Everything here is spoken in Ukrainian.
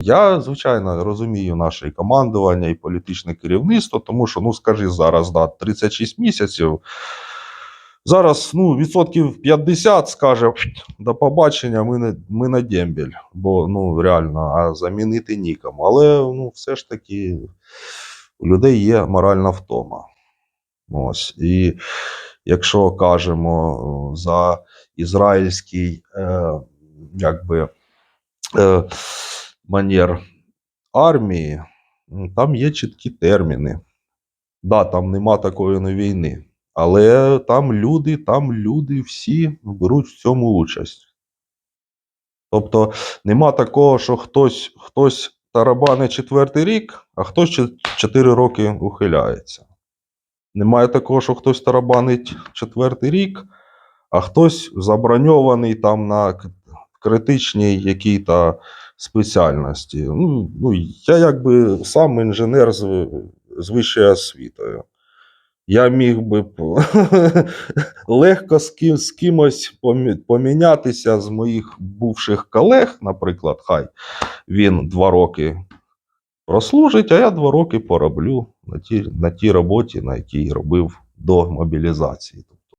Я, звичайно, розумію наше і командування, і політичне керівництво, тому що, ну скажи зараз, да, 36 місяців. Зараз ну, відсотків 50 скаже до побачення, ми не, ми на дембель, бо ну реально, а замінити нікому. Але ну, все ж таки у людей є моральна втома. Ось. І якщо кажемо за ізраїльський е, якби, е, манер армії, там є чіткі терміни. Да, там нема такої війни. Але там люди, там люди всі беруть в цьому участь. Тобто нема такого, що хтось, хтось тарабане четвертий рік, а хтось чо- чотири роки ухиляється. Немає такого, що хтось тарабанить четвертий рік, а хтось заброньований там на критичній якій-то спеціальності. Ну, ну, я якби сам інженер з, з вищою освітою. Я міг би легко з, ким, з кимось помінятися з моїх бувших колег, наприклад, хай він два роки прослужить, а я два роки пороблю на тій, на тій роботі, на якій робив до мобілізації.